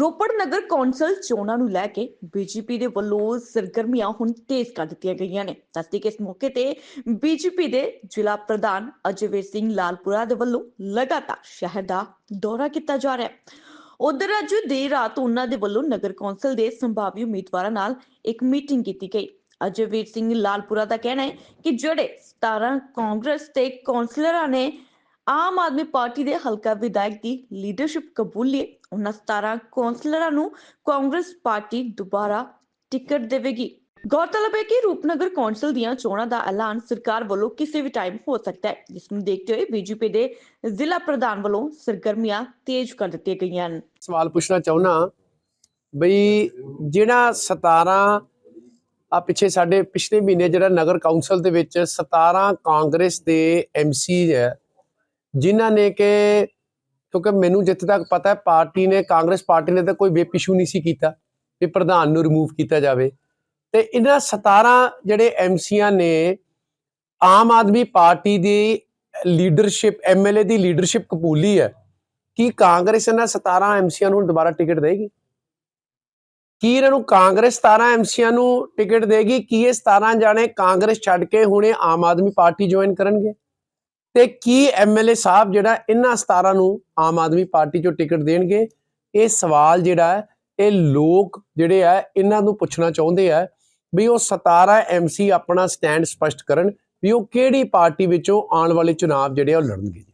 ਰੋਪੜ ਨਗਰ council ਚੋਣਾਂ ਨੂੰ ਲੈ ਕੇ ਬੀਜੇਪੀ ਦੇ ਵੱਲੋਂ ਸਰਗਰਮੀਆਂ ਹੁਣ ਤੇਜ਼ ਕਰ ਦਿੱਤੀਆਂ ਗਈਆਂ ਨੇ। ਦੱਸਦੀ ਕਿ ਇਸ ਮੌਕੇ ਤੇ ਬੀਜੇਪੀ ਦੇ ਜ਼ਿਲ੍ਹਾ ਪ੍ਰਧਾਨ ਅਜੇਵੀਰ ਸਿੰਘ ਲਾਲਪੁਰਾ ਦੇ ਵੱਲੋਂ ਲਗਾਤਾਰ ਸ਼ਹਿਰ ਦਾ ਦੌਰਾ ਕੀਤਾ ਜਾ ਰਿਹਾ ਹੈ। ਉਧਰ ਅੱਜ ਦੇਰ ਰਾਤ ਉਹਨਾਂ ਦੇ ਵੱਲੋਂ ਨਗਰ ਕੌਂਸਲ ਦੇ ਸੰਭਾਵੀ ਉਮੀਦਵਾਰਾਂ ਨਾਲ ਇੱਕ ਮੀਟਿੰਗ ਕੀਤੀ ਗਈ। ਅਜੇਵੀਰ ਸਿੰਘ ਲਾਲਪੁਰਾ ਦਾ ਕਹਿਣਾ ਹੈ ਕਿ ਜਿਹੜੇ 17 ਕਾਂਗਰਸ ਤੇ ਕੌਂਸਲਰਾਂ ਨੇ ਆਮ ਆਦਮੀ ਪਾਰਟੀ ਦੇ ਹਲਕਾ ਵਿਧਾਇਕ ਦੀ ਲੀਡਰਸ਼ਿਪ ਕਬੂਲੀ ਉਹਨਾਂ 17 ਕੌਂਸਲਰਾਂ ਨੂੰ ਕਾਂਗਰਸ ਪਾਰਟੀ ਦੁਬਾਰਾ ਟਿਕਟ ਦੇਵੇਗੀ। ਗੌਰਤਲਬ ਹੈ ਕਿ ਰੂਪਨਗਰ ਕੌਂਸਲ ਦੀਆਂ ਚੋਣਾਂ ਦਾ ਐਲਾਨ ਸਰਕਾਰ ਵੱਲੋਂ ਕਿਸੇ ਵੀ ਟਾਈਮ ਹੋ ਸਕਦਾ ਹੈ, ਜਿਸ ਨੂੰ ਦੇਖਦੇ ਹੋਏ ਬੀਜੇਪੀ ਦੇ ਜ਼ਿਲ੍ਹਾ ਪ੍ਰਧਾਨ ਵੱਲੋਂ ਸਰਗਰਮੀਆਂ ਤੇਜ਼ ਕਰ ਦਿੱਤੀਆਂ ਗਈਆਂ ਹਨ। ਸਵਾਲ ਪੁੱਛਣਾ ਚਾਹੁੰਦਾ ਬਈ ਜਿਹੜਾ 17 ਆ ਪਿੱਛੇ ਸਾਡੇ ਪਿਛਲੇ ਮਹੀਨੇ ਜਿਹੜਾ ਨਗਰ ਕੌਂਸਲ ਦੇ ਵਿੱਚ 17 ਕਾਂਗਰਸ ਦੇ ਐਮਸੀ ਹੈ ਜਿਨ੍ਹਾਂ ਨੇ ਕਿ, ਕਿਉਂਕਿ ਮੈਨੂੰ ਜਿੱਥੇ ਤੱਕ ਪਤਾ ਹੈ, ਪਾਰਟੀ ਨੇ, ਕਾਂਗਰਸ ਪਾਰਟੀ ਨੇ ਤਾਂ ਕੋਈ ਵੇਪ ਇਸ਼ੂ ਨਹੀਂ ਸੀ ਕੀਤਾ ਵੀ ਪ੍ਰਧਾਨ ਨੂੰ ਰਿਮੂਵ ਕੀਤਾ ਜਾਵੇ। ਤੇ ਇਹਨਾਂ 17 ਜਿਹੜੇ ਐਮਸੀਆਂ ਨੇ, ਆਮ ਆਦਮੀ ਪਾਰਟੀ ਦੀ ਲੀਡਰਸ਼ਿਪ ਐਮਐਲਏ ਦੀ ਲੀਡਰਸ਼ਿਪ ਕਬੂਲੀ ਹੈ ਕੀ ਕਾਂਗਰਸ ਇਹਨਾਂ 17 ਐਮਸੀਆਂ ਨੂੰ ਦੁਬਾਰਾ ਟਿਕਟ ਦੇਗੀ। ਕੀ ਇਹਨਾਂ ਨੂੰ ਕਾਂਗਰਸ 17 ਐਮਸੀਆਂ ਨੂੰ ਟਿਕਟ ਦੇਗੀ? ਕੀ ਇਹ 17 ਜਾਣੇ ਕਾਂਗਰਸ ਛੱਡ ਕੇ ਹੁਣੇ ਆਮ ਆਦਮੀ ਪਾਰਟੀ ਜੁਆਇਨ ਕਰਨਗੇ? ਤੇ ਕੀ ਐਮਐਲਏ ਸਾਹਿਬ ਜਿਹੜਾ ਇਹਨਾਂ 17 ਨੂੰ ਆਮ ਆਦਮੀ ਪਾਰਟੀ ਚੋਂ ਟਿਕਟ ਦੇਣਗੇ? ਇਹ ਸਵਾਲ ਜਿਹੜਾ ਇਹ ਲੋਕ ਜਿਹੜੇ ਆ ਇਹਨਾਂ ਨੂੰ ਪੁੱਛਣਾ ਚਾਹੁੰਦੇ ਆ ਵੀ ਉਹ 17 ਐਮਸੀ ਆਪਣਾ ਸਟੈਂਡ ਸਪਸ਼ਟ ਕਰਨ ਵੀ ਉਹ ਕਿਹੜੀ ਪਾਰਟੀ ਵਿੱਚੋਂ ਆਉਣ ਵਾਲੇ ਚੁਣਾਵ ਜਿਹੜੇ ਆ ਉਹ ਲੜਨਗੇ।